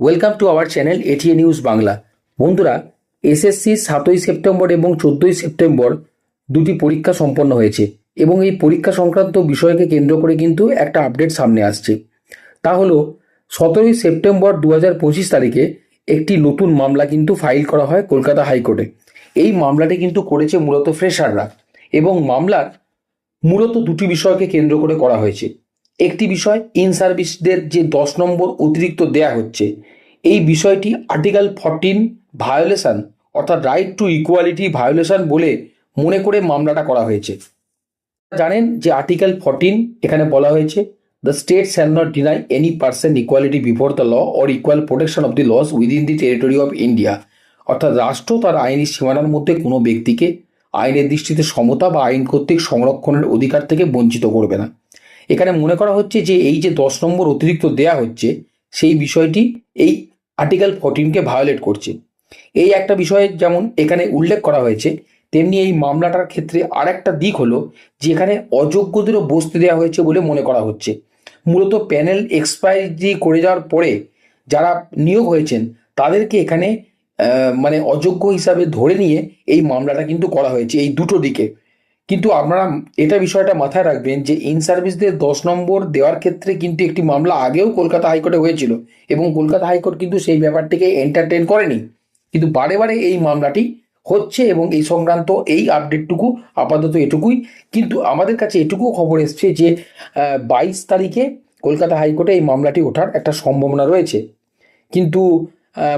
Welcome to our channel ATA news Bangla বন্ধুরা SSC সাতই September এবং চোদ্দই সেপ্টেম্বর দুটি পরীক্ষা সম্পন্ন হয়েছে এবং এই পরীক্ষা সংক্রান্ত বিষয়কে কেন্দ্র করে কিন্তু একটা আপডেট সামনে আসছে। তা হলো, সতেরোই সেপ্টেম্বর দু হাজার পঁচিশ তারিখে একটি নতুন মামলা কিন্তু ফাইল করা হয় কলকাতা হাইকোর্টে। এই মামলাটি কিন্তু করেছে মূলত ফ্রেশাররা এবং মামলার মূলত দুটি বিষয়কে কেন্দ্র করে করা হয়েছে। একটি বিষয় ইন সার্ভিসদের যে দশ নম্বর অতিরিক্ত দেয়া হচ্ছে, এই বিষয়টি আর্টিকেল ফরটিন ভায়োলেশন অর্থাৎ রাইট টু ইকুয়ালিটি ভায়োলেশন বলে মনে করে মামলাটা করা হয়েছে। জানেন যে আর্টিকেল ফরটিন এখানে বলা হয়েছে the state shall not deny any person equality before the law or equal protection of the laws within the territory of India অর্থাৎ রাষ্ট্র তার আইনি সীমানার মধ্যে কোনো ব্যক্তিকে আইনের দৃষ্টিতে সমতা বা আইন কর্তৃক সংরক্ষণের অধিকার থেকে বঞ্চিত করবে না। এখানে মনে করা হচ্ছে যে এই যে দশ নম্বর অতিরিক্ত দেয়া হচ্ছে, সেই বিষয়টি এই আর্টিকেল ফোরটিনকে ভায়োলেট করছে। এই একটা বিষয়ে যেমন এখানে উল্লেখ করা হয়েছে, তেমনি এই মামলাটার ক্ষেত্রে আর একটা দিক হলো যে এখানে অযোগ্যদেরও বসতে দেওয়া হয়েছে বলে মনে করা হচ্ছে। মূলত প্যানেল এক্সপায়ারি করে যাওয়ার পরে যারা নিয়োগ হয়েছেন, তাদেরকে এখানে মানে অযোগ্য হিসাবে ধরে নিয়ে এই মামলাটা কিন্তু করা হয়েছে। এই দুটো দিকে। কিন্তু আপনারা এটা বিষয়টা মাথায় রাখবেন যে ইন সার্ভিসদের দশ নম্বর দেওয়ার ক্ষেত্রে কিন্তু একটি মামলা আগেও কলকাতা হাইকোর্টে হয়েছিল এবং কলকাতা হাইকোর্ট কিন্তু সেই ব্যাপারটিকে এন্টারটেন করেনি। কিন্তু বারে বারে এই মামলাটি হচ্ছে এবং এই সংক্রান্ত এই আপডেটটুকু আপাতত এটুকুই। কিন্তু আমাদের কাছে এটুকু খবর এসছে যে বাইশ তারিখে কলকাতা হাইকোর্টে এই মামলাটি ওঠার একটা সম্ভাবনা রয়েছে। কিন্তু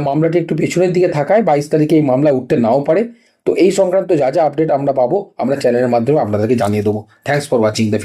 মামলাটি একটু পেছনের দিকে থাকায় বাইশ তারিখে এই মামলা উঠতে নাও পারে। তো এই সংক্রান্ত যা যা আপডেট আমরা পাবো, আমরা চ্যানেলের মাধ্যমে আপনাদেরকে জানিয়ে দেবো। Thanks for watching the